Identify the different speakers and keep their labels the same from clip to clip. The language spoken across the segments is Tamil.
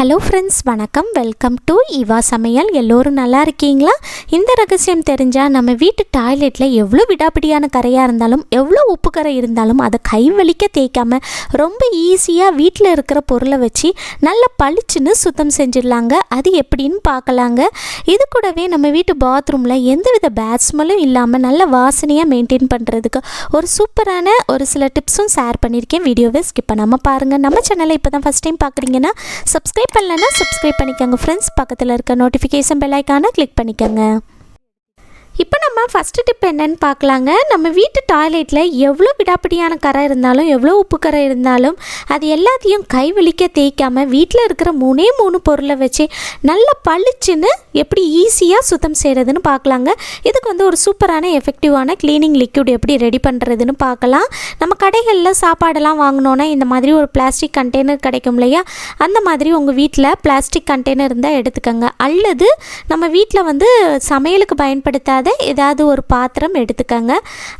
Speaker 1: ஹலோ ஃப்ரெண்ட்ஸ் வணக்கம். வெல்கம் டு இவா சமையல். எல்லோரும் நல்லா இருக்கீங்களா? இந்த ரகசியம் தெரிஞ்சால் நம்ம வீட்டு டாய்லெட்டில் எவ்வளோ விடாப்பிடியான கரையாக இருந்தாலும் எவ்வளோ உப்பு கரை இருந்தாலும் அதை கை வலிக்க தேய்க்காமல் ரொம்ப ஈஸியாக வீட்டில் இருக்கிற பொருளை வச்சு நல்ல பளிச்சுன்னு சுத்தம் செஞ்சிடலாங்க. அது எப்படின்னு பார்க்கலாங்க. இது கூடவே நம்ம வீட்டு பாத்ரூமில் எந்தவித பேட் ஸ்மெல்லும் இல்லாமல் நல்ல வாசனையாக மெயின்டைன் பண்ணுறதுக்கு ஒரு சூப்பரான ஒரு சில டிப்ஸும் ஷேர் பண்ணியிருக்கேன். வீடியோவை ஸ்கிப் பண்ணாமல் பாருங்கள் நம்ம சேனலை இப்போ தான் ஃபஸ்ட் டைம் பார்க்குறீங்கன்னா சப்ஸ்கிரைப் பண்ணலன்னா சப்ஸ்கிரைப் பண்ணிக்கோங்க. ஃப்ரெண்ட்ஸ் பக்கத்தில் இருக்க நோட்டிஃபிகேஷன் பெல் ஐக்கானை கிளிக் பண்ணிக்கோங்க. இப்போ நம்ம ஃபஸ்ட்டு டிப் என்னன்னு பார்க்கலாங்க. நம்ம வீட்டு டாய்லெட்டில் எவ்வளோ விடாப்பிடியான கரை இருந்தாலும் எவ்வளோ உப்பு கரை இருந்தாலும் அது எல்லாத்தையும் கை வலிக்க தேய்க்காமல் வீட்டில் இருக்கிற மூணே மூணு பொருளை வச்சு நல்லா பளிச்சுன்னு எப்படி ஈஸியாக சுத்தம் செய்கிறதுன்னு பார்க்கலாங்க. இதுக்கு வந்து ஒரு சூப்பரான எஃபெக்டிவான க்ளீனிங் லிக்யூட் எப்படி ரெடி பண்ணுறதுன்னு பார்க்கலாம். நம்ம கடைகளில் சாப்பாடெல்லாம் வாங்கினோன்னா இந்த மாதிரி ஒரு பிளாஸ்டிக் கண்டெய்னர் கிடைக்கும் இல்லையா? அந்த மாதிரி உங்கள் வீட்டில் பிளாஸ்டிக் கண்டெய்னர் இருந்தால் எடுத்துக்கோங்க. அல்லது நம்ம வீட்டில் வந்து சமையலுக்கு பயன்படுத்தாத ஏதாவது ஒரு பாத்திரம் எடுத்துக்கோங்க.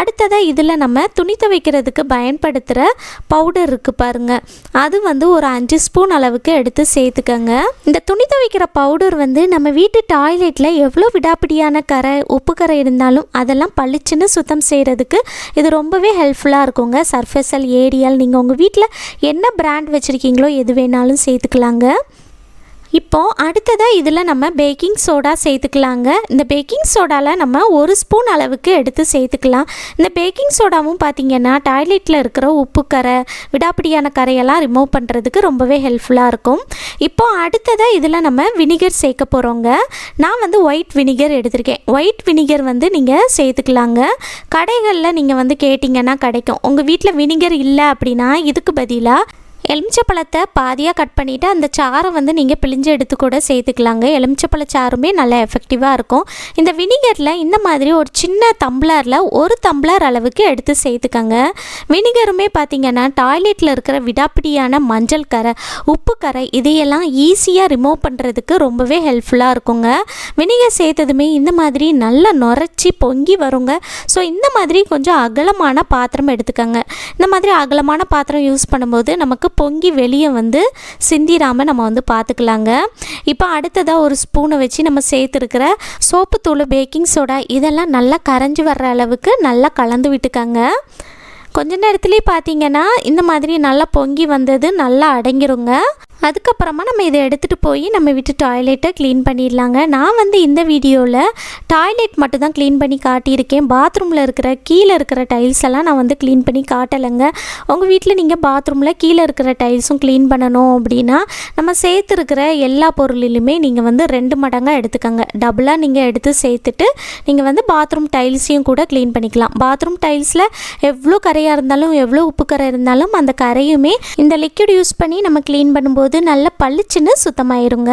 Speaker 1: அடுத்ததாக இதில் நம்ம துணி துவைக்கிறதுக்கு பயன்படுத்துகிற பவுடர் இருக்குது பாருங்க. அது வந்து ஒரு அஞ்சு ஸ்பூன் அளவுக்கு எடுத்து சேர்த்துக்கோங்க. இந்த துணி துவைக்கிற பவுடர் வந்து நம்ம வீட்டு டாய்லெட்டில் எவ்வளோ விடாப்பிடியான கரை உப்பு கரை இருந்தாலும் அதெல்லாம் பளிச்சுன்னு சுத்தம் செய்கிறதுக்கு இது ரொம்பவே ஹெல்ப்ஃபுல்லாக இருக்குங்க. சர்ஃபெசல் ஏரியல் நீங்கள் உங்கள் வீட்டில் என்ன பிராண்ட் வச்சுருக்கீங்களோ எது வேணாலும் சேர்த்துக்கலாங்க. இப்போது அடுத்ததாக இதில் நம்ம பேக்கிங் சோடா சேர்த்துக்கலாங்க. இந்த பேக்கிங் சோடாவில் நம்ம ஒரு ஸ்பூன் அளவுக்கு எடுத்து சேர்த்துக்கலாம். இந்த பேக்கிங் சோடாவும் பார்த்திங்கன்னா டாய்லெட்டில் இருக்கிற உப்பு கரை விடாப்பிடியான கரையெல்லாம் ரிமூவ் பண்ணுறதுக்கு ரொம்பவே ஹெல்ப்ஃபுல்லாக இருக்கும். இப்போ அடுத்ததாக இதில் நம்ம வினிகர் சேர்க்க போகிறோங்க நான் வந்து ஒயிட் வினிகர் எடுத்திருக்கேன். ஒயிட் வினிகர் வந்து நீங்கள் சேர்த்துக்கலாங்க. கடைகளில் நீங்கள் வந்து கேட்டிங்கன்னா கிடைக்கும். உங்கள் வீட்டில் வினிகர் இல்லை அப்படின்னா இதுக்கு பதிலாக எலுமிச்சப்பழத்தை பாதியாக கட் பண்ணிவிட்டு அந்த சாறை வந்து நீங்கள் பிழிஞ்சு எடுத்து கூட சேர்த்துக்கலாங்க. எலுமிச்சப்பழ சாறுமே நல்லா எஃபெக்டிவாக இருக்கும். இந்த வினிகரில் இந்த மாதிரி ஒரு சின்ன தம்ளரில் ஒரு தம்ளர் அளவுக்கு எடுத்து சேர்த்துக்கங்க. வினிகருமே பார்த்திங்கன்னா டாய்லெட்டில் இருக்கிற விடாப்பிடியான மஞ்சள் கரை உப்பு கரை இதையெல்லாம் ஈஸியாக ரிமூவ் பண்ணுறதுக்கு ரொம்பவே ஹெல்ப்ஃபுல்லாக இருக்குங்க. வினிகர் சேர்த்ததுமே இந்த மாதிரி நல்லா நுரைச்சி பொங்கி வருங்க. ஸோ இந்த மாதிரி கொஞ்சம் அகலமான பாத்திரம் எடுத்துக்கோங்க. இந்த மாதிரி அகலமான பாத்திரம் யூஸ் பண்ணும்போது நமக்கு பொங்கி வெளியே வந்து சிந்திராமல் நம்ம வந்து பார்த்துக்கலாங்க. இப்போ அடுத்ததாக ஒரு ஸ்பூனை வச்சு நம்ம சேர்த்துருக்கிற சோப்புத்தூள் பேக்கிங் சோடா இதெல்லாம் நல்லா கரைஞ்சி வர்ற அளவுக்கு நல்லா கலந்து விட்டுக்கங்க. கொஞ்ச நேரத்துலேயே பார்த்தீங்கன்னா இந்த மாதிரி நல்லா பொங்கி வந்தது நல்லா அடங்கிருங்க. அதுக்கப்புறமா நம்ம இதை எடுத்துகிட்டு போய் நம்ம வீட்டு டாய்லெட்டை க்ளீன் பண்ணிடலாங்க. நான் வந்து இந்த வீடியோவில் டாய்லெட் மட்டும் தான் க்ளீன் பண்ணி காட்டியிருக்கேன். பாத்ரூமில் இருக்கிற கீழே இருக்கிற டைல்ஸ் எல்லாம் நான் வந்து க்ளீன் பண்ணி காட்டலைங்க. உங்கள் வீட்டில் நீங்கள் பாத்ரூமில் கீழே இருக்கிற டைல்ஸும் க்ளீன் பண்ணணும் அப்படின்னா நம்ம சேர்த்துருக்கிற எல்லா பொருளிலுமே நீங்கள் வந்து ரெண்டு மடங்காக எடுத்துக்கோங்க. டபுளாக நீங்கள் எடுத்து சேர்த்துட்டு நீங்கள் வந்து பாத்ரூம் டைல்ஸையும் கூட க்ளீன் பண்ணிக்கலாம். பாத்ரூம் டைல்ஸில் எவ்வளோ கரையாக இருந்தாலும் எவ்வளோ உப்பு கரை இருந்தாலும் அந்த கரையுமே இந்த லிக்விட் யூஸ் பண்ணி நம்ம க்ளீன் பண்ணும்போது நல்லா பளிச்சுன்னு சுத்தமாயிருங்க.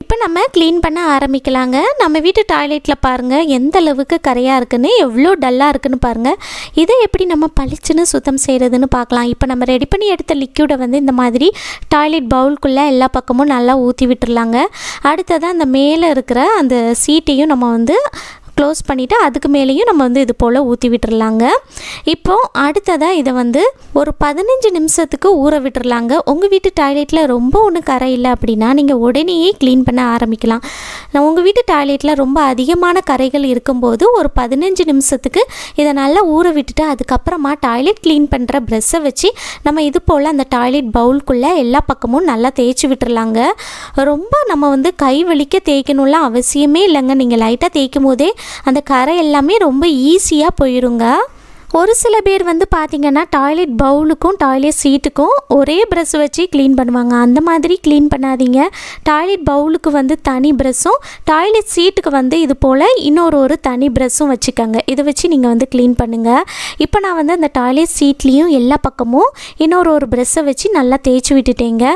Speaker 1: இப்போ நம்ம க்ளீன் பண்ண ஆரம்பிக்கலாங்க. நம்ம வீட்டு டாய்லெட்டில் பாருங்கள் எந்த அளவுக்கு கரையாக இருக்குன்னு எவ்வளோ டல்லாக இருக்குன்னு பாருங்கள் இதை எப்படி நம்ம பளிச்சுன்னு சுத்தம் செய்கிறதுன்னு பார்க்கலாம் இப்போ நம்ம ரெடி பண்ணி எடுத்த லிக்யூடை வந்து இந்த மாதிரி டாய்லெட் பவுலுக்குள்ளே எல்லா பக்கமும் நல்லா ஊற்றி விட்டுருலாங்க அடுத்ததாக அந்த மேலே இருக்கிற அந்த சீட்டையும் நம்ம வந்து க்ளோஸ் பண்ணிவிட்டு அதுக்கு மேலேயும் நம்ம வந்து இது போல் ஊற்றி விட்டுறலாங்க. இப்போது அடுத்ததாக இதை வந்து ஒரு பதினஞ்சு நிமிஷத்துக்கு ஊற விட்டுறலாங்க. உங்கள் வீட்டு டாய்லெட்டில் ரொம்ப ஒன்றும் கரை இல்லை அப்படின்னா நீங்கள் உடனேயே க்ளீன் பண்ண ஆரம்பிக்கலாம். நான் உங்கள் வீட்டு டாய்லெட்டில் ரொம்ப அதிகமான கரைகள் இருக்கும்போது ஒரு பதினஞ்சு நிமிஷத்துக்கு இதை நல்லா ஊற விட்டுட்டு அதுக்கப்புறமா டாய்லெட் க்ளீன் பண்ணுற ப்ரெஷ்ஷை வச்சு நம்ம இது போல் அந்த டாய்லெட் பவுலுக்குள்ளே எல்லா பக்கமும் நல்லா தேய்ச்சி விட்டுறலாங்க. ரொம்ப நம்ம வந்து கை வலிக்க தேய்க்கணும்லாம் அவசியமே இல்லைங்க. நீங்கள் லைட்டாக தேய்க்கும் போதே அந்த கரை எல்லாமே ரொம்ப ஈஸியாக போயிருங்க. ஒரு சில பேர் வந்து பார்த்திங்கன்னா டாய்லெட் பவுலுக்கும் டாய்லெட் சீட்டுக்கும் ஒரே ப்ரெஷ் வச்சு க்ளீன் பண்ணுவாங்க. அந்த மாதிரி க்ளீன் பண்ணாதீங்க. டாய்லெட் பவுலுக்கு வந்து தனி ப்ரெஷ்ஷும் டாய்லெட் சீட்டுக்கு வந்து இது போல் இன்னொரு ஒரு தனி ப்ரெஷ்ஷும் வச்சுக்கோங்க. இதை வச்சு நீங்கள் வந்து க்ளீன் பண்ணுங்கள் இப்போ நான் வந்து அந்த டாய்லெட் சீட்லேயும் எல்லா பக்கமும் இன்னொரு ஒரு ப்ரெஷ்ஷை வச்சு நல்லா தேய்ச்சி விட்டுட்டேங்க.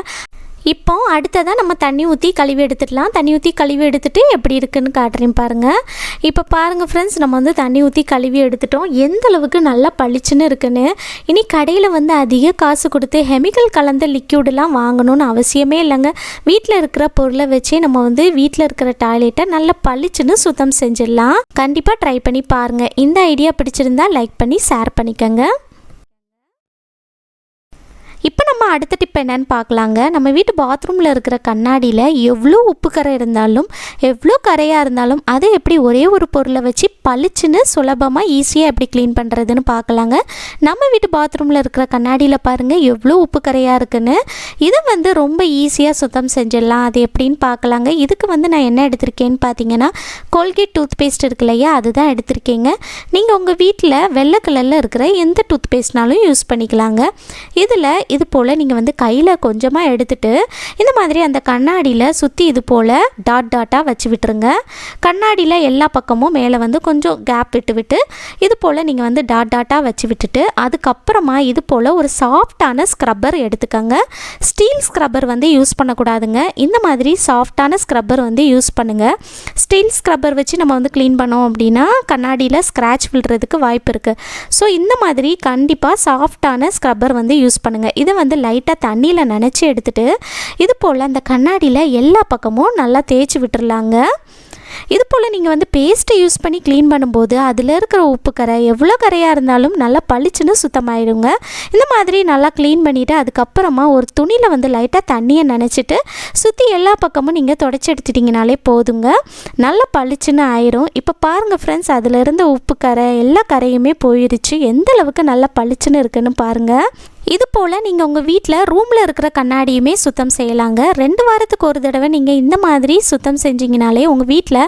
Speaker 1: இப்போ அடுத்ததாக நம்ம தண்ணி ஊற்றி கழுவி எடுத்துடலாம். தண்ணி ஊற்றி கழுவி எடுத்துகிட்டு எப்படி இருக்குன்னு காட்டுறேன் பாருங்கள் இப்போ பாருங்கள் ஃப்ரெண்ட்ஸ் நம்ம வந்து தண்ணி ஊற்றி கழுவி எடுத்துட்டோம். எந்த அளவுக்கு நல்லா பளிச்சுன்னு இருக்குன்னு. இனி கடையில் வந்து அதிக காசு கொடுத்து கெமிக்கல் கலந்த லிக்யூடெலாம் வாங்கணும்னு அவசியமே இல்லைங்க. வீட்டில் இருக்கிற பொருளை வச்சே நம்ம வந்து வீட்டில் இருக்கிற டாய்லெட்டை நல்லா பளிச்சுன்னு சுத்தம் செஞ்சிடலாம். கண்டிப்பாக ட்ரை பண்ணி பாருங்கள் இந்த ஐடியா பிடிச்சிருந்தா லைக் பண்ணி ஷேர் பண்ணிக்கோங்க. இப்போ நம்ம அடுத்த டிப் என்னன்னு பார்க்கலாங்க. நம்ம வீட்டு பாத்ரூமில் இருக்கிற கண்ணாடியில் எவ்வளோ உப்பு கரை இருந்தாலும் எவ்வளோ கரையாக இருந்தாலும் அதை எப்படி ஒரே ஒரு பொருளை வச்சு பளிச்சுன்னு சுலபமாக ஈஸியாக எப்படி க்ளீன் பண்ணுறதுன்னு பார்க்கலாங்க. நம்ம வீட்டு பாத்ரூமில் இருக்கிற கண்ணாடியில் பாருங்கள் எவ்வளோ உப்பு கரையாக இருக்குன்னு. இதை வந்து ரொம்ப ஈஸியாக சுத்தம் செஞ்சிடலாம். அது எப்படின்னு பார்க்கலாங்க. இதுக்கு வந்து நான் என்ன எடுத்திருக்கேன்னு பார்த்தீங்கன்னா கோல்கேட் டூத் பேஸ்ட் இருக்கு இல்லையா? அதுதான் எடுத்திருக்கேங்க. நீங்கள் உங்கள் வீட்டில் வெள்ளை கலரில் இருக்கிற எந்த டூத் பேஸ்ட்னாலும் யூஸ் பண்ணிக்கலாங்க. இதில் இது போல் நீங்கள் வந்து கையில் கொஞ்சமாக எடுத்துட்டு இந்த மாதிரி அந்த கண்ணாடியில் சுற்றி இது போல் டாட் டாட்டாக வச்சு விட்டுருங்க. கண்ணாடியில் எல்லா பக்கமும் மேலே வந்து கொஞ்சம் கேப் விட்டு விட்டு இது போல் நீங்கள் வந்து டாட் டாட்டாக வச்சு விட்டுட்டு அதுக்கப்புறமா இது போல் ஒரு சாஃப்டான ஸ்க்ரப்பர் எடுத்துக்கோங்க. ஸ்டீல் ஸ்க்ரப்பர் வந்து யூஸ் பண்ணக்கூடாதுங்க. இந்த மாதிரி சாஃப்டான ஸ்க்ரப்பர் வந்து யூஸ் பண்ணுங்கள் ஸ்டீல் ஸ்க்ரப்பர் வச்சு நம்ம வந்து க்ளீன் பண்ணோம் அப்படின்னா கண்ணாடியில் ஸ்க்ராட்ச் விழுறதுக்கு வாய்ப்பு இருக்குது ஸோ இந்த மாதிரி கண்டிப்பாக சாஃப்டான ஸ்க்ரப்பர் வந்து யூஸ் பண்ணுங்கள் இதை வந்து லைட்டாக தண்ணியில் நனைச்சி எடுத்துட்டு இது போல் அந்த கண்ணாடியில் எல்லா பக்கமும் நல்லா தேய்ச்சி விட்டுறலாங்க. இது போல் நீங்கள் வந்து பேஸ்ட்டை யூஸ் பண்ணி க்ளீன் பண்ணும்போது அதில் இருக்கிற உப்பு கரை எவ்வளோ கரையாக இருந்தாலும் நல்லா பளிச்சுன்னு சுத்தமாயிடுங்க. இந்த மாதிரி நல்லா க்ளீன் பண்ணிவிட்டு அதுக்கப்புறமா ஒரு துணியில் வந்து லைட்டாக தண்ணியை நினச்சிட்டு சுற்றி எல்லா பக்கமும் நீங்கள் தொடச்சி எடுத்துட்டிங்கனாலே போதுங்க. நல்லா பளிச்சுன்னு ஆயிரும். இப்போ பாருங்கள் ஃப்ரெண்ட்ஸ் அதில் இருந்த உப்பு கரை எல்லா கரையுமே போயிடுச்சு எந்த அளவுக்கு நல்லா பளிச்சுன்னு இருக்குன்னு பாருங்கள் இது போல் நீங்கள் உங்கள் வீட்டில் ரூமில் இருக்கிற கண்ணாடியுமே சுத்தம் செய்யலாங்க. ரெண்டு வாரத்துக்கு ஒரு தடவை நீங்கள் இந்த மாதிரி சுத்தம் செஞ்சீங்கனாலே உங்கள் வீட்டில்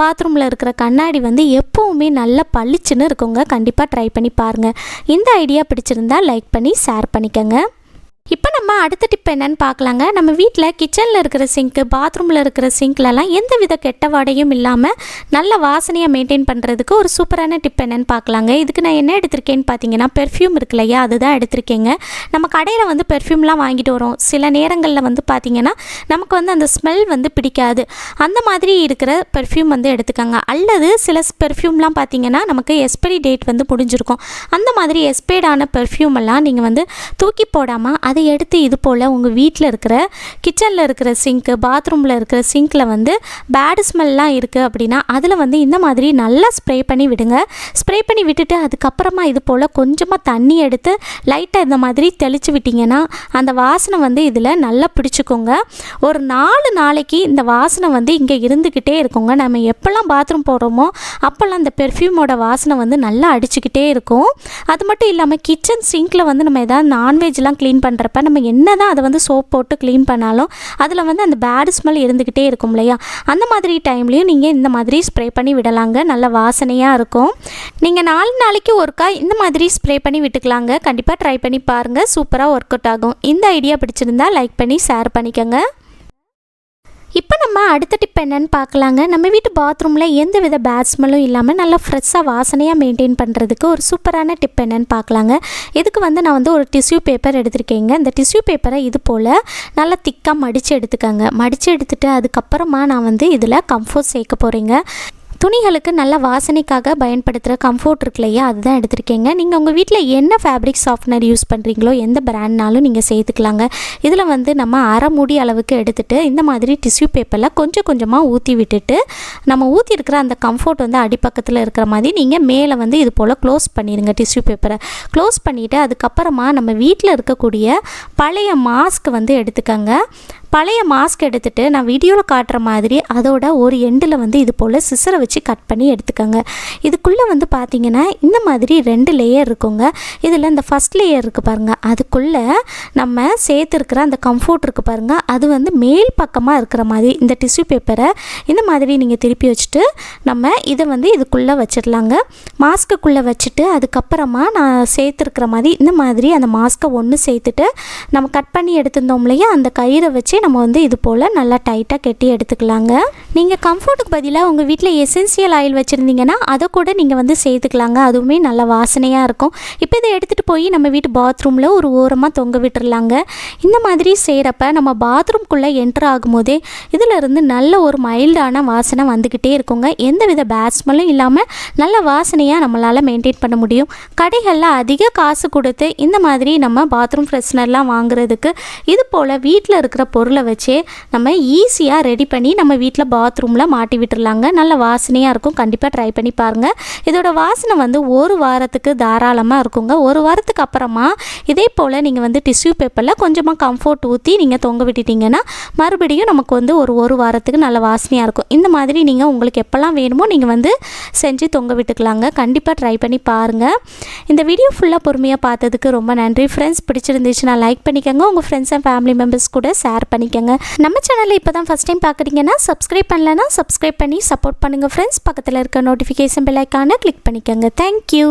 Speaker 1: பாத்ரூமில் இருக்கிற கண்ணாடி வந்து எப்போவுமே நல்லா பளிச்சுன்னு இருக்குங்க. கண்டிப்பாக ட்ரை பண்ணி பாருங்கள் இந்த ஐடியா பிடிச்சிருந்தா லைக் பண்ணி ஷேர் பண்ணிக்கோங்க. இப்போ நம்ம அடுத்த டிப் என்னன்னு பார்க்கலாங்க. நம்ம வீட்டில் கிச்சனில் இருக்கிற சிங்க்கு பாத்ரூமில் இருக்கிற சிங்க்லலாம் எந்த வித கெட்ட வாடையும் இல்லாமல் நல்ல வாசனையாக மெயின்டைன் பண்ணுறதுக்கு ஒரு சூப்பரான டிப் என்னன்னு பார்க்கலாங்க. இதுக்கு நான் என்ன எடுத்திருக்கேன்னு பார்த்தீங்கன்னா பெர்ஃப்யூம் இருக்கு இல்லையா அதுதான் எடுத்திருக்கேங்க. நம்ம கடையில் வந்து பெர்ஃப்யூம்லாம் வாங்கிட்டு வரோம். சில நேரங்களில் வந்து பார்த்திங்கன்னா நமக்கு வந்து அந்த ஸ்மெல் வந்து பிடிக்காது. அந்த மாதிரி இருக்கிற பெர்ஃப்யூம் வந்து எடுத்துக்கோங்க. அல்லது சில பெர்ஃப்யூம்லாம் பார்த்தீங்கன்னா நமக்கு எக்ஸ்பைரி டேட் வந்து முடிஞ்சிருக்கும். அந்த மாதிரி எக்ஸ்பைர்டான பெர்ஃப்யூம் எல்லாம் நீங்கள் வந்து தூக்கி போடாமல் அதை எடுத்து இது போல் உங்கள் வீட்டில் இருக்கிற கிச்சனில் இருக்கிற சிங்க்கு பாத்ரூமில் இருக்கிற சிங்க்கில் வந்து பேடு ஸ்மெல்லாம் இருக்குது அப்படின்னா அதில் வந்து இந்த மாதிரி நல்லா ஸ்ப்ரே பண்ணி விடுங்க. ஸ்ப்ரே பண்ணி விட்டுட்டு அதுக்கப்புறமா இது போல் கொஞ்சமாக தண்ணி எடுத்து லைட்டாக இந்த மாதிரி தெளித்து விட்டிங்கன்னா அந்த வாசனை வந்து இதில் நல்லா பிடிச்சிக்கோங்க. ஒரு நாலு நாளைக்கு இந்த வாசனை வந்து இங்கே இருந்துக்கிட்டே இருக்குங்க. நம்ம எப்போல்லாம் பாத்ரூம் போகிறோமோ அப்போல்லாம் அந்த பெர்ஃப்யூமோட வாசனை வந்து நல்லா அடிச்சுக்கிட்டே இருக்கும். அது மட்டும் இல்லாமல் கிச்சன் சிங்கில் வந்து நம்ம எதாவது நான்வெஜ்லாம் க்ளீன் பண்ணுற பண்ணுறப்ப நம்ம என்ன தான் அதை வந்து சோப் போட்டு க்ளீன் பண்ணாலும் அதில் வந்து அந்த பேட் ஸ்மெல் இருந்துக்கிட்டே இருக்கும் இல்லையா? அந்த மாதிரி டைம்லேயும் நீங்கள் இந்த மாதிரி ஸ்ப்ரே பண்ணி விடலாங்க. நல்ல வாசனையாக இருக்கும். நீங்கள் நாலு நாளைக்கு ஒருக்கா இந்த மாதிரி ஸ்ப்ரே பண்ணி விட்டுக்கலாங்க. கண்டிப்பாக ட்ரை பண்ணி பாருங்கள் சூப்பராக ஒர்க் அவுட் ஆகும். இந்த ஐடியா பிடிச்சிருந்தா லைக் பண்ணி ஷேர் பண்ணிக்கோங்க. இப்போ நம்ம அடுத்த டிப் என்னன்னு பார்க்கலாங்க. நம்ம வீட்டு பாத்ரூமில் எந்த வித பேட் ஸ்மெல்லும் இல்லாமல் நல்லா ஃப்ரெஷ்ஷாக வாசனையாக மெயின்டைன் பண்ணுறதுக்கு ஒரு சூப்பரான டிப் என்னன்னு பார்க்கலாங்க. இதுக்கு வந்து நான் வந்து ஒரு டிஷ்யூ பேப்பர் எடுத்திருக்கேங்க. இந்த டிஷ்யூ பேப்பரை இது போல் நல்லா திக்காக மடித்து எடுத்துக்கோங்க. மடித்து எடுத்துகிட்டு அதுக்கப்புறமா நான் வந்து இதில் கம்ஃபோர்ட் சேர்க்க போகிறேங்க துணிகளுக்கு நல்ல வாசனைக்காக பயன்படுத்துகிற கம்ஃபோர்ட் இருக்கு இல்லையா? அதுதான் எடுத்திருக்கேங்க. நீங்கள் உங்கள் வீட்டில் என்ன ஃபேப்ரிக் சாஃப்ட்னர் யூஸ் பண்ணுறீங்களோ எந்த பிராண்ட்னாலும் நீங்கள் சேர்த்துக்கலாங்க. இதில் வந்து நம்ம அரை மூடி அளவுக்கு எடுத்துகிட்டு இந்த மாதிரி டிஷ்யூ பேப்பரில் கொஞ்சம் கொஞ்சமாக ஊற்றி விட்டுட்டு நம்ம ஊற்றி இருக்கிற அந்த கம்ஃபோர்ட் வந்து அடிப்பக்கத்தில் இருக்கிற மாதிரி நீங்கள் மேலே வந்து இது போல் க்ளோஸ் பண்ணிடுங்க டிஷ்யூ பேப்பரை க்ளோஸ் பண்ணிவிட்டு அதுக்கப்புறமா நம்ம வீட்டில் இருக்கக்கூடிய பழைய மாஸ்க் வந்து எடுத்துக்கோங்க. பழைய மாஸ்க் எடுத்துகிட்டு நான் வீடியோவில் காட்டுற மாதிரி அதோட ஒரு எண்டில் வந்து இது போல் சிசரை வச்சு கட் பண்ணி எடுத்துக்கோங்க. இதுக்குள்ளே வந்து பார்த்தீங்கன்னா இந்த மாதிரி ரெண்டு லேயர் இருக்குங்க. இதில் இந்த ஃபஸ்ட் லேயர் இருக்குது பாருங்கள் அதுக்குள்ளே நம்ம சேர்த்துருக்கிற அந்த கம்ஃபோர்ட் இருக்குது பாருங்கள் அது வந்து மேல் பக்கமாக இருக்கிற மாதிரி இந்த டிஷ்யூ பேப்பரை இந்த மாதிரி நீங்கள் திருப்பி வச்சுட்டு நம்ம இதை வந்து இதுக்குள்ளே வச்சிடலாங்க. மாஸ்க்குள்ளே வச்சுட்டு அதுக்கப்புறமா நான் சேர்த்துருக்கிற மாதிரி இந்த மாதிரி அந்த மாஸ்க்கை ஒன்று சேர்த்துட்டு நம்ம கட் பண்ணி எடுத்திருந்தோம் இல்லையா? அந்த கயிறை வச்சு நம்ம வந்து இது போல் நல்லா டைட்டாக கட்டி எடுத்துக்கலாங்க. நீங்கள் கம்ஃபர்ட்டுக்கு பதிலாக உங்கள் வீட்டில் எசென்சியல் ஆயில் வச்சுருந்தீங்கன்னா அதை கூட நீங்கள் வந்து சேர்த்துக்கலாங்க. அதுவுமே நல்ல வாசனையாக இருக்கும். இப்போ இதை எடுத்துகிட்டு போய் நம்ம வீட்டு பாத்ரூமில் ஒரு ஓரமாக தொங்க விட்டுறலாங்க. இந்த மாதிரி செய்கிறப்ப நம்ம பாத்ரூம்குள்ளே என்ட்ரு ஆகும்போதே இதிலிருந்து நல்ல ஒரு மைல்டான வாசனை வந்துக்கிட்டே இருக்குங்க. எந்த வித பேட் ஸ்மெல்லும் இல்லாமல் நல்ல வாசனையாக நம்மளால் மெயின்டைன் பண்ண முடியும். கடைகளில் அதிக காசு கொடுத்து இந்த மாதிரி நம்ம பாத்ரூம் ஃப்ரெஷ்னர்லாம் வாங்குறதுக்கு இது போல் வீட்டில் இருக்கிற பொருள் பொருளை வச்சே நம்ம ஈஸியாக ரெடி பண்ணி நம்ம வீட்டில் பாத்ரூமில் மாட்டி விட்டுருலாங்க நல்ல வாசனையாக இருக்கும். கண்டிப்பாக ட்ரை பண்ணி பாருங்கள் இதோட வாசனை வந்து ஒரு வாரத்துக்கு தாராளமாக இருக்குங்க. ஒரு வாரத்துக்கு அப்புறமா இதே போல் நீங்கள் வந்து டிஷ்யூ பேப்பரில் கொஞ்சமாக கம்ஃபோர்ட் ஊற்றி நீங்கள் தொங்க விட்டுட்டிங்கன்னா மறுபடியும் நமக்கு வந்து ஒரு ஒரு வாரத்துக்கு நல்ல வாசனையாக இருக்கும். இந்த மாதிரி நீங்கள் உங்களுக்கு எப்போல்லாம் வேணுமோ நீங்கள் வந்து செஞ்சு தொங்க விட்டுக்கலாங்க. கண்டிப்பாக ட்ரை பண்ணி பாருங்கள் இந்த வீடியோ ஃபுல்லாக பொறுமையாக பார்த்ததுக்கு ரொம்ப நன்றி. ஃப்ரெண்ட்ஸ் பிடிச்சிருந்துச்சுன்னா லைக் பண்ணிக்கோங்க. உங்கள் ஃப்ரெண்ட்ஸ் அண்ட் ஃபேமிலி மெம்பர்ஸ் கூட ஷேர் பண்ணி பண்ணிக்கோங்க. நம்ம சேனலில் இப்போ தான் ஃபஸ்ட் டைம் பார்க்குறீங்கன்னா சப்ஸ்கிரைப் பண்ணலன்னா சப்ஸ்கிரைப் பண்ணி சப்போர்ட் பண்ணுங்கள் ஃப்ரெண்ட்ஸ் பக்கத்தில் இருக்க நோட்டிஃபிகேஷன் பெல் ஐக்கானை கிளிக் பண்ணிக்கோங்க. Thank you